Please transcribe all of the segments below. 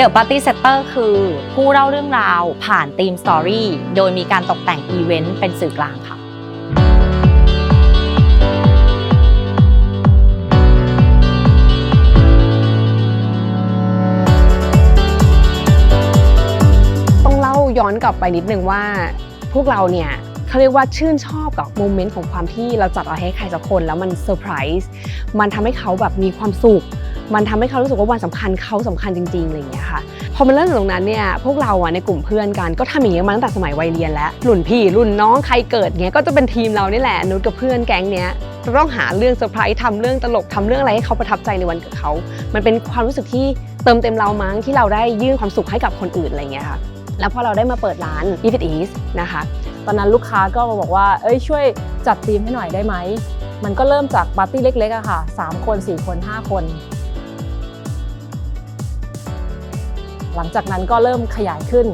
The Party Setter คือผู้เล่าเรื่องราวผ่านธีมสตอรี่โดยมีการตกแต่งอีเวนต์เป็นสื่อกลางค่ะ ต้องเล่าย้อนกลับไปนิดนึงว่า พวกเราเนี่ยเขาเรียกว่าชื่นชอบกับโมเมนต์ของความที่เราจัดเอาให้ใครสักคนแล้วมันเซอร์ไพรส์มันทำให้เขาแบบมีความสุข มันทำให้เขารู้สึกว่าวันสำคัญเขาสำคัญจริงๆอะไรอย่างเงี้ยค่ะพอมันเริ่มจากตรงนั้นเนี่ยพวกเราอะในกลุ่มเพื่อนกันก็ทำอย่างเงี้ยมาตั้งแต่สมัยวัยเรียนแล้วรุ่นพี่รุ่นน้องใครเกิดเงี้ยก็จะเป็นทีมเรานี่แหละนุชกับเพื่อนแก๊งเนี้ยจะต้องหาเรื่องเซอร์ไพรส์ทำเรื่องตลกทำเรื่องอะไรให้เขาประทับใจในวันเกิดเขา มันเป็นความรู้สึกที่เติมเต็มเรามั้งที่เราได้ยื่นความสุขให้กับคนอื่นอะไรเงี้ยค่ะแล้วพอเราได้มาเปิดร้าน If It Is นะคะ ตอนนั้นลูกค้าก็มาบอกว่า เอ้ยช่วยจัดทีมให้หน่อยได้ไหม มันก็เริ่มจากปาร์ตี้เล็กๆอะค่ะ 3 คน 4 คน 5 คน หลังจากนั้นก็เริ่มขยายขึ้น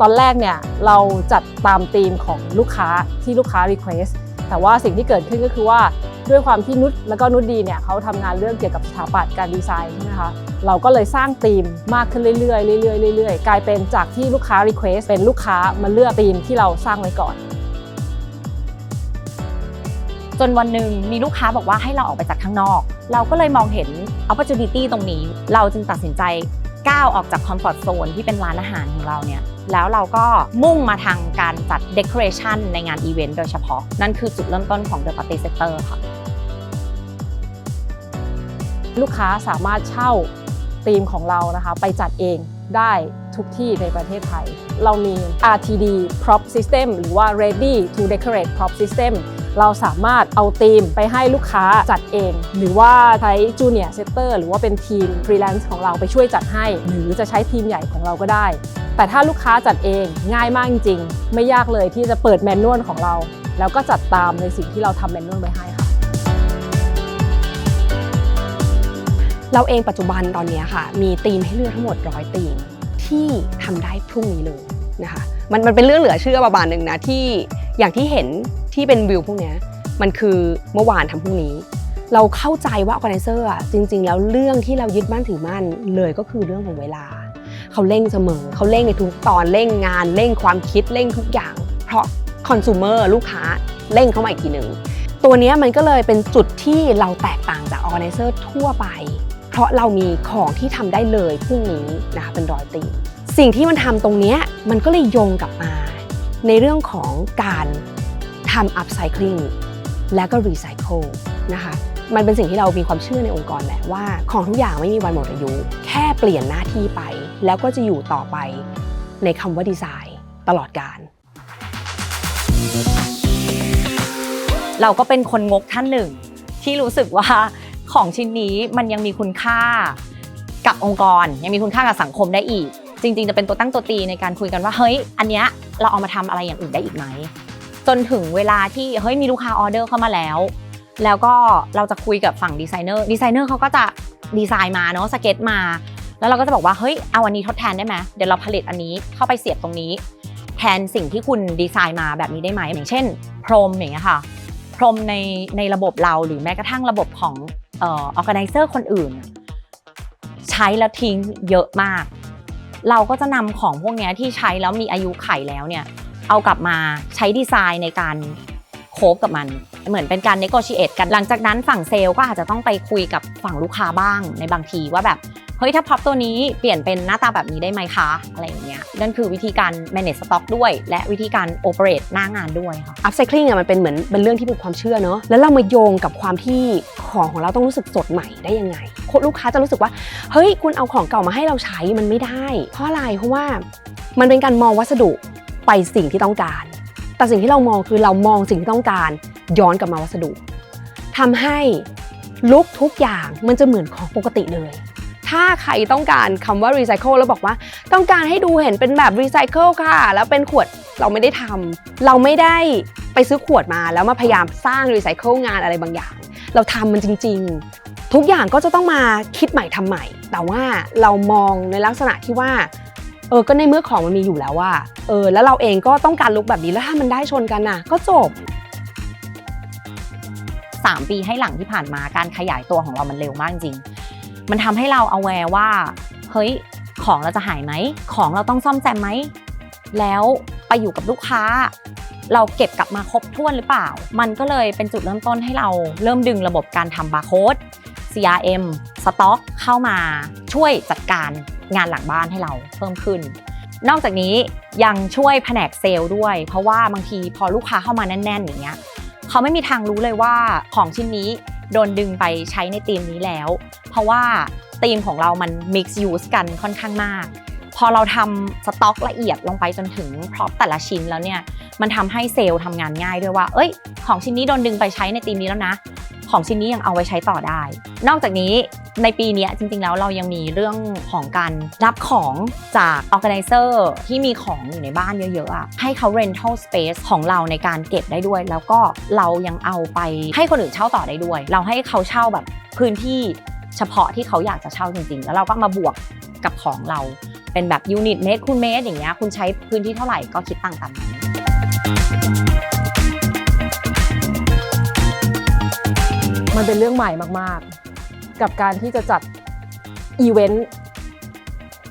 ตอนแรกเนี่ยเราจัดตามธีมของลูกค้าที่ลูกค้า Request แต่ว่าสิ่งที่เกิดขึ้นก็คือว่าด้วยความที่นุชแล้วก็นุชดีเนี่ยเขาทำงานเรื่องเกี่ยวกับสถาปัตย์การดีไซน์ใช่ไหมคะเราก็เลยสร้างธีมมากขึ้นเรื่อยๆเรื่อยๆเรื่อยๆกลายเป็นจากที่ลูกค้า Request เป็นลูกค้ามาเลือกธีมที่เราสร้างไว้ก่อน จนวันหนึ่งมีลูกค้าบอกว่าให้เราออกไปจากข้างนอก เราก็เลยมองเห็น opportunity ตรงนี้ เราจึงตัดสินใจ ก้าวออกจากคอมฟอร์ z โซนที่เป็นร้านอาหารของเราเนี่ยแล้วเราก็มุ่งมาทางการจัด decoration ในงานอีเวนต์โดยเฉพาะ นั่นคือจุดเริ่มต้นของ The Party Sector ค่ะลูกค้าสามารถเช่าธีมของเรานะคะ ไปจัดเองได้ทุกที่ในประเทศไทย เรามี RTD prop system หรือว่า ready to decorate prop system เราสามารถเอาธีมไปให้ลูกค้าจัดเอง หรือว่าใช้ junior setter หรือว่าเป็นทีม freelance ของเราไปช่วยจัดให้ หรือจะใช้ทีมใหญ่ของเราก็ได้ แต่ถ้าลูกค้าจัดเองง่ายมากจริงๆไม่ยากเลยที่จะเปิดแมนนวลของเรา แล้วก็จัดตามในสิ่งที่เราทำแมนนวลไว้ให้ค่ะเราเองปัจจุบันตอนนี้ค่ะ มีธีมให้เลือกทั้งหมดร้อยธีมที่ทำได้พรุ่งนี้เลยนะคะมันมันเป็นเรื่องเหลือเชื่อประมาณหนึ่งนะที่ อย่างที่เห็นที่เป็นวิวพวกนี้มันคือเมื่อวานทำพรุ่งนี้ เราเข้าใจว่า organizer อะจริง ๆ แล้วเรื่องที่เรายึดมั่นถือมั่นเลยก็คือเรื่องของเวลา เขาเร่งเสมอ เขาเร่งในทุกตอนเร่งงานเร่งความคิดเร่งทุกอย่าง เพราะคอน sumer ลูกค้าเร่งเข้ามาอีกทีหนึ่งตัวนี้มันก็เลยเป็นจุดที่เราแตกต่างจาก organizer ทั่วไป เพราะเรามีของที่ทำได้เลยพรุ่งนี้นะคะเป็นรอยตีสิ่งที่มันทำตรงนี้มันก็เลยโยงกลับมา ในเรื่องของการทำ upcycling และก็ recycle นะคะมันเป็นสิ่งที่เรามีความเชื่อในองค์กรแหละว่า ของทุกอย่างไม่มีวันหมดอายุ แค่เปลี่ยนหน้าที่ไป แล้วก็จะอยู่ต่อไปในคำว่าดีไซน์ตลอดการเราก็เป็นคนงกท่านหนึ่ง ที่รู้สึกว่าของชิ้นนี้มันยังมีคุณค่ากับองค์กร ยังมีคุณค่ากับสังคมได้อีก จริงๆ จะเป็นตัวตั้งตัวตีในการคุยกันว่าเฮ้ย อันเนี้ยเราเอามาทำอะไรอย่างอื่นได้อีกไหมจนถึงเวลาที่เฮ้ยมีลูกค้าออเดอร์เข้ามาแล้ว แล้วก็เราจะคุยกับฝั่งดีไซเนอร์ดีไซเนอร์เขาก็จะดีไซน์มาเนาะสเก็ตมา แล้วเราก็จะบอกว่าเฮ้ยเอาอันนี้ทดแทนได้ไหมเดี๋ยวเราผลิตอันนี้เข้าไปเสียบตรงนี้ แทนสิ่งที่คุณดีไซน์มาแบบนี้ได้ไหมอย่างเช่น พรมอย่างเงี้ยค่ะ พรมในในระบบเราหรือแม้กระทั่งระบบของเอ่อ organizer คนอื่น ใช้แล้วทิ้งเยอะมาก เราก็จะนำของพวกนี้ที่ใช้แล้วมีอายุไขแล้วเนี่ยเอากลับมาใช้ดีไซน์ในการโคบกับมัน เหมือนเป็นการเนโกชิเอตกันหลังจากนั้นฝั่งเซลล์ก็อาจจะต้องไปคุยกับฝั่งลูกค้าบ้างในบางทีว่าแบบ เฮ้ยถ้าพับตัวนี้เปลี่ยนเป็นหน้าตาแบบนี้ได้ไหมคะอะไรอย่างเงี้ยนั่นคือวิธีการ manage stock ด้วย และวิธีการ operate หน้างานด้วยค่ะ upcycling อะมันเป็นเหมือนเป็นเรื่องที่เป็นความเชื่อเนอะแล้วเรามาโยงกับความที่ของของเราต้องรู้สึกสดใหม่ได้ยังไงลูกค้าจะรู้สึกว่าเฮ้ยคุณเอาของเก่ามาให้เราใช้มันไม่ได้ เพราะอะไรเพราะว่ามันเป็นการมองวัสดุไปสิ่งที่ต้องการ แต่สิ่งที่เรามองคือเรามองสิ่งที่ต้องการย้อนกลับมาวัสดุทำให้ลุกทุกอย่างมันจะเหมือนของปกติเลย ถ้าใครต้องการคำว่า recycle แล้วบอกว่า ต้องการให้ดูเห็นเป็นแบบ recycle ค่ะ แล้วเป็นขวดเราไม่ได้ทำเราไม่ได้ไปซื้อขวดมาแล้วมาพยายามสร้าง recycle งานอะไรบางอย่าง เราทำมันจริง ๆ ทุกอย่างก็จะต้องมาคิดใหม่ทำใหม่ แต่ว่าเรามองในลักษณะที่ว่าเออก็ในเมื่อของมันมีอยู่แล้วว่าเออแล้วเราเองก็ต้องการลุกแบบนี้แล้วถ้ามันได้ชนกันน่ะ ก็จบ 3 ปีให้หลังที่ผ่านมาการขยายตัวของเรามันเร็วมากจริง มันทำให้เรา aware ว่า เฮ้ย ของเราจะหายไหม ของเราต้องซ่อมแซมไหม แล้วไปอยู่กับลูกค้า เราเก็บกลับมาครบถ้วนหรือเปล่า มันก็เลยเป็นจุดเริ่มต้นให้เราเริ่มดึงระบบการทำบาร์โค้ด CRM สต็อกเข้ามาช่วยจัดการงานหลังบ้านให้เราเพิ่มขึ้น นอกจากนี้ยังช่วยแผนกเซลล์ด้วย เพราะว่าบางทีพอลูกค้าเข้ามาแน่น ๆ อย่างเงี้ยเขาไม่มีทางรู้เลยว่าของชิ้นนี้ โดนดึงไปใช้ในธีมนี้แล้ว เพราะว่าธีมของเรามัน mix use กันค่อนข้างมาก พอเราทำสต็อกละเอียดลงไปจนถึงพร็อพแต่ละชิ้นแล้วเนี่ย มันทำให้เซลล์ทำงานง่ายด้วยว่า เอ้ย ของชิ้นนี้โดนดึงไปใช้ในทีมนี้แล้วนะ ของชิ้นนี้ยังเอาไว้ใช้ต่อได้ นอกจากนี้ในปีนี้จริงๆแล้วเรายังมีเรื่องของการรับของจาก organizer ที่มีของอยู่ในบ้านเยอะๆ ให้เขา rental space ของเราในการเก็บได้ด้วย แล้วก็เรายังเอาไปให้คนอื่นเช่าต่อได้ด้วย เราให้เขาเช่าแบบพื้นที่เฉพาะที่เขาอยากจะเช่าจริงๆ แล้วเราก็มาบวกกับของเรา เป็นแบบยูนิตเมตรคูณเมตรอย่างเงี้ยคุณใช้พื้นที่เท่าไหร่ก็คิดตังค์ตามนั้นมันเป็นเรื่องใหม่มากๆ กับการที่จะจัดอีเวนต์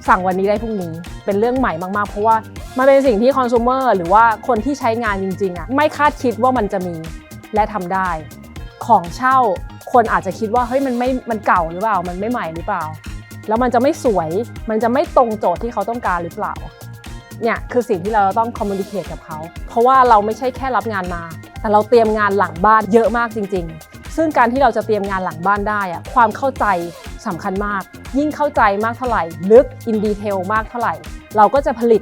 สั่งวันนี้ได้พรุ่งนี้ เป็นเรื่องใหม่มาก ๆ เพราะว่ามันเป็นสิ่งที่คอน sumer หรือว่าคนที่ใช้งานจริงๆอะไม่คาดคิดว่ามันจะมีและทำได้ ของเช่าคนอาจจะคิดว่าเฮ้ยมันไม่มันเก่าหรือเปล่า มันไม่ใหม่หรือเปล่า แล้วมันจะไม่สวย มันจะไม่ตรงโจทย์ที่เขาต้องการหรือเปล่า เนี่ยคือสิ่งที่เราต้องคอมมูนิเคตกับเขา เพราะว่าเราไม่ใช่แค่รับงานมา แต่เราเตรียมงานหลังบ้านเยอะมากจริง ๆ ซึ่งการที่เราจะเตรียมงานหลังบ้านได้อะความเข้าใจสำคัญมาก ยิ่งเข้าใจมากเท่าไหร่ ลึกอินดีเทลมากเท่าไหร่ เราก็จะผลิต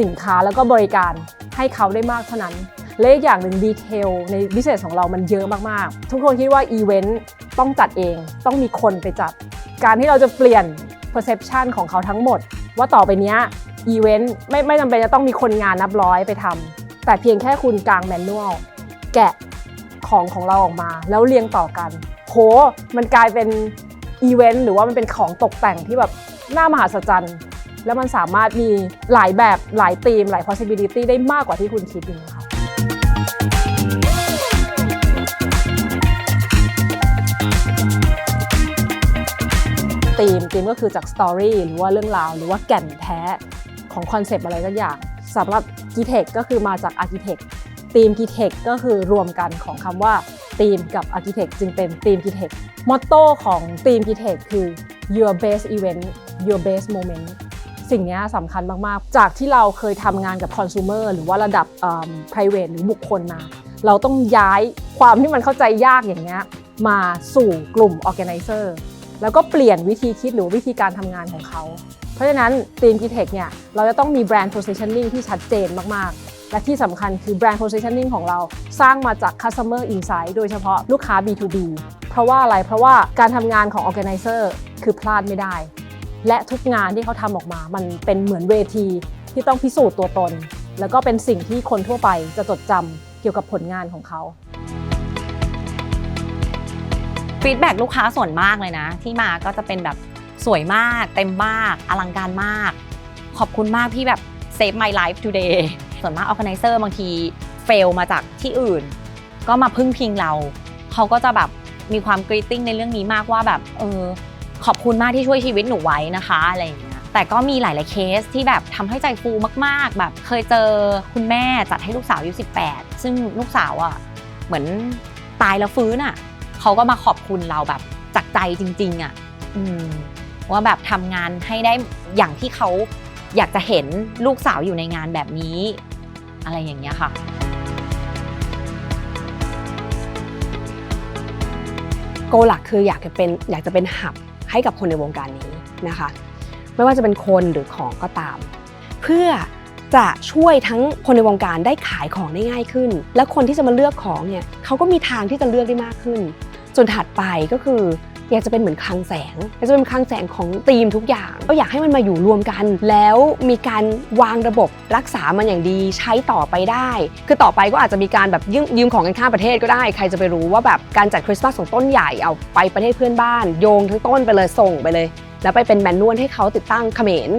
สินค้าแล้วก็บริการให้เขาได้มากเท่านั้นและอีกอย่างหนึ่งดีเทลในบิสเนสของเรามันเยอะมาก ๆ ทุกคนคิดว่าอีเวนต์ต้องจัดเอง ต้องมีคนไปจัด การที่เราจะเปลี่ยน perception ของเขาทั้งหมด ว่าต่อไปนี้อีเวนต์ไม่ไม่จำเป็นจะต้องมีคนงานนับร้อยไปทำแต่เพียงแค่คุณกลางแมนนวลแกะของของเราออกมา แล้วเรียงต่อกัน โห มันกลายเป็นอีเวนต์หรือว่ามันเป็นของตกแต่งที่แบบน่ามหัศจรรย์ แล้วมันสามารถมีหลายแบบหลายธีม หลาย possibility ได้มากกว่าที่คุณคิดอีก ธีมธีมก็คือจากสตอรี่หรือว่าเรื่องราว หรือว่าแก่นแท้ของคอนเซปต์อะไรสักอย่างสำหรับ g t e c h ก็คือมาจาก Architect ธีม g t e c h ก็คือรวมกันของคำว่าธีมกับ Architect จึงเป็นธีม g t e c h มอตโต้ของธีม g t e c h คือ your best event your best moment สิ่งนี้สำคัญมาก ๆ จากที่เราเคยทำงานกับคอน sumer หรือว่าระดับ private หรือบุคคลมา เราต้องย้ายความที่มันเข้าใจยากอย่างเงี้ยมาสู่กลุ่ม organizer แล้วก็เปลี่ยนวิธีคิดหรือวิธีการทำงานของเขา เพราะฉะนั้นทีม g t e c h เนี่ยเราจะต้องมีแบรนด์ positioning ที่ชัดเจนมาก ๆ และที่สำคัญคือแบรนด์ positioning ของเราสร้างมาจาก customer insight โดยเฉพาะลูกค้า B2B เพราะว่าอะไรเพราะว่าการทำงานของ organizer คือพลาดไม่ได้ และทุกงานที่เขาทำออกมา มันเป็นเหมือนเวทีที่ต้องพิสูจน์ตัวตน แล้วก็เป็นสิ่งที่คนทั่วไปจะจดจำเกี่ยวกับผลงานของเขา ฟีดแบ็ลูกค้าส่วนมากเลยนะ ที่มาก็จะเป็นแบบสวยมาก เต็มมาก อลังการมาก ขอบคุณมากที่แบบ save my life today ส่วนมาก organizer บางทีเฟลมาจากที่อื่น ก็มาพึ่งพิงเรา เขาก็จะแบบมีความกรีตติ้งในเรื่องนี้มากว่าแบบเออขอบคุณมากที่ช่วยชีวิตหนูไว้นะคะอะไรอย่างเงี้ยแต่ก็มีหลาย ๆ เคสที่แบบทำให้ใจฟูมาก ๆ แบบเคยเจอคุณแม่จัดให้ลูกสาวอายุ18 ซึ่งลูกสาวอะเหมือนตายแล้วฟื้นอะ เขาก็มาขอบคุณเราแบบจากใจจริง ๆอะอืมว่าแบบทำงานให้ได้อย่างที่เขาอยากจะเห็นลูกสาวอยู่ในงานแบบนี้ อะไรอย่างเงี้ยค่ะโกหลักคืออยากจะเป็นอยากจะเป็นหับให้กับคนในวงการนี้นะคะ ไม่ว่าจะเป็นคนหรือของก็ตาม เพื่อจะช่วยทั้งคนในวงการได้ขายของได้ง่ายขึ้น และคนที่จะมาเลือกของเนี่ยเขาก็มีทางที่จะเลือกได้มากขึ้น ส่วนถัดไปก็คืออยากจะเป็นเหมือนคลังแสงอยากจะเป็นคลังแสงของธีมทุกอย่าง ก็อยากให้มันมาอยู่รวมกัน แล้วมีการวางระบบรักษามันอย่างดีใช้ต่อไปได้ คือต่อไปก็อาจจะมีการแบบยืมยืมของกันข้ามประเทศก็ได้ ใครจะไปรู้ว่าแบบการจัดคริสต์มาสของต้นใหญ่เอาไปประเทศเพื่อนบ้าน โยงทั้งต้นไปเลยส่งไปเลย แล้วไปเป็นแมนนวลให้เขาติดตั้งเขมร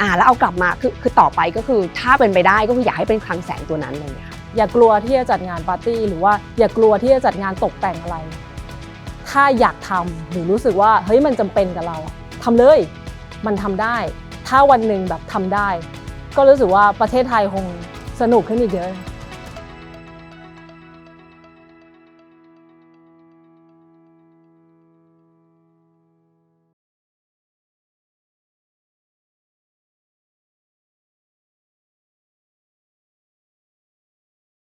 อ่าแล้วเอากลับมาคือคือต่อไปก็คือถ้าเป็นไปได้ก็คืออยากให้เป็นคลังแสงตัวนั้นเลยค่ะอย่ากลัวที่จะจัดงานปาร์ตี้หรือว่าอย่ากลัวที่จะจัดงานตกแต่งอะไร ถ้าอยากทำหรือรู้สึกว่าเฮ้ยมันจำเป็นกับเราทำเลย มันทำได้ ถ้าวันหนึ่งแบบทำได้ ก็รู้สึกว่าประเทศไทยคงสนุกขึ้นอีกเยอะ